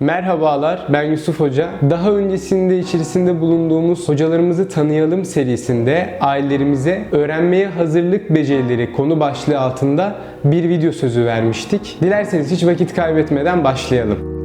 Merhabalar, ben Yusuf Hoca. Daha öncesinde içerisinde bulunduğumuz Hocalarımızı Tanıyalım serisinde ailelerimize öğrenmeye hazırlık becerileri konu başlığı altında bir video sözü vermiştik. Dilerseniz hiç vakit kaybetmeden başlayalım.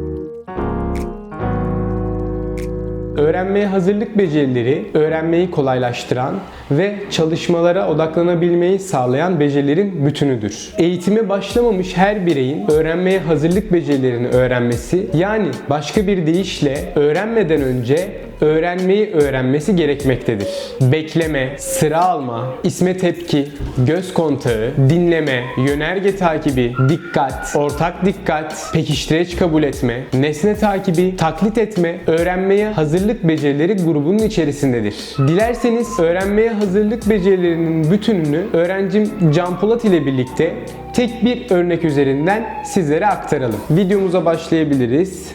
Öğrenmeye hazırlık becerileri, öğrenmeyi kolaylaştıran ve çalışmalara odaklanabilmeyi sağlayan becerilerin bütünüdür. Eğitime başlamamış her bireyin öğrenmeye hazırlık becerilerini öğrenmesi, yani başka bir deyişle öğrenmeden önce öğrenmeyi öğrenmesi gerekmektedir. Bekleme, sıra alma, isme tepki, göz kontağı, dinleme, yönerge takibi, dikkat, ortak dikkat, pekiştireç kabul etme, nesne takibi, taklit etme, öğrenmeye hazırlık becerileri grubunun içerisindedir. Dilerseniz öğrenmeye hazırlık becerilerinin bütününü öğrencim Can Polat ile birlikte tek bir örnek üzerinden sizlere aktaralım. Videomuza başlayabiliriz.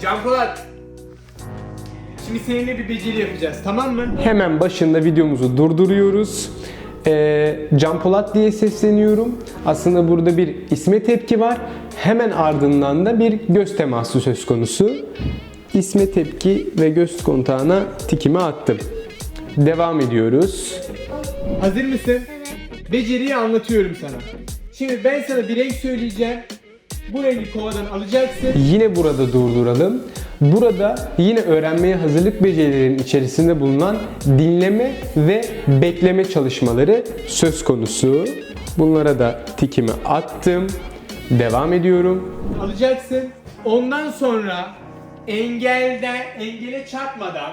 Can Polat. Şimdi seninle bir beceri yapacağız tamam mı? Hemen başında videomuzu durduruyoruz. Ee, Can Polat diye sesleniyorum. Aslında burada bir isme tepki var. Hemen ardından da bir göz teması söz konusu. İsme tepki ve göz kontağına tikimi attım. Devam ediyoruz. Hazır mısın? Beceriyi anlatıyorum sana. Şimdi ben sana bir renk söyleyeceğim. Bu rengi kovadan alacaksın. Yine burada durduralım. Burada yine öğrenmeye hazırlık becerilerinin içerisinde bulunan dinleme ve bekleme çalışmaları söz konusu. Bunlara da tikimi attım. Devam ediyorum. Alacaksın. Ondan sonra engelde engele çarpmadan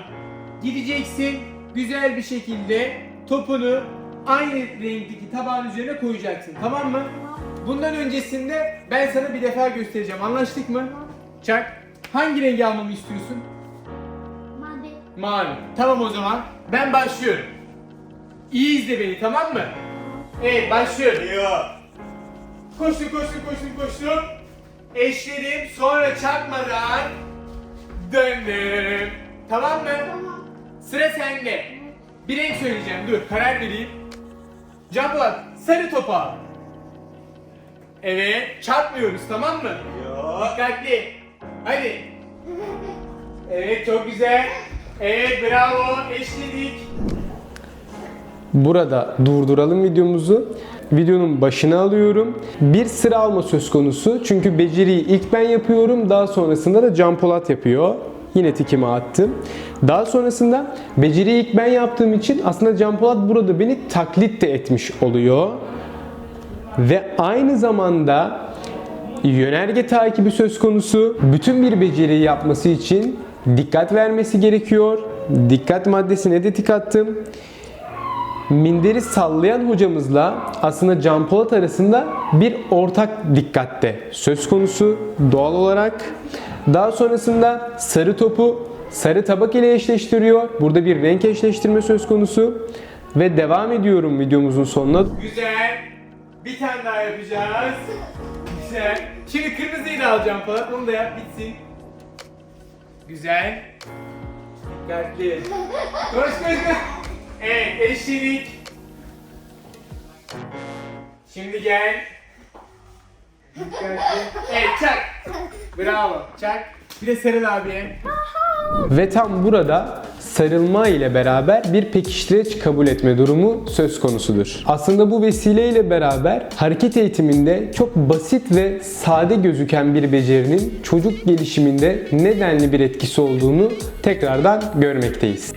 gideceksin. Güzel bir şekilde topunu aynı renkteki tabağın üzerine koyacaksın. Tamam mı? Bundan öncesinde ben sana bir defa göstereceğim. Anlaştık mı? Çak. Hangi rengi almamı istiyorsun? Mavi. Mavi. Tamam o zaman. Ben başlıyorum. İyi izle beni tamam mı? Evet başlıyorum. Koştum koştum koştum koştum. Eşledim sonra çarpmadan döndüm. Tamam mı? Tamam. Sıra sende. Bir renk söyleyeceğim dur karar vereyim. Can Polat sarı topu al. Evet çarpmıyoruz tamam mı? Dikkatli. Hadi. Evet çok güzel. Evet bravo eşledik. Burada durduralım videomuzu. Videonun başına alıyorum. Bir sıra alma söz konusu. Çünkü beceriyi ilk ben yapıyorum. Daha sonrasında da Can Polat yapıyor. Yine tikimi attım. Daha sonrasında beceriyi ilk ben yaptığım için aslında Can Polat burada beni taklit de etmiş oluyor. Ve aynı zamanda yönerge takibi söz konusu. Bütün bir beceriyi yapması için dikkat vermesi gerekiyor. Dikkat maddesine de tik attım minderi sallayan hocamızla aslında Can Polat arasında bir ortak dikkatte söz konusu doğal olarak. Daha sonrasında sarı topu sarı tabak ile eşleştiriyor. Burada bir renk eşleştirme söz konusu. Ve devam ediyorum videomuzun sonuna. Güzel. Bir tane daha yapacağız. Güzel. Şimdi kırmızıyı da alacağım Polat. Onu da yap bitsin. Güzel. Dikkatli. Koş koş koş. Evet eşledik. Şimdi gel. Dikkatli. Evet çak. Bravo çak. Bir de sarıl abiye. Ve tam burada sarılma ile beraber bir pekiştireç kabul etme durumu söz konusudur. Aslında bu vesileyle beraber hareket eğitiminde çok basit ve sade gözüken bir becerinin çocuk gelişiminde nedenli bir etkisi olduğunu tekrardan görmekteyiz.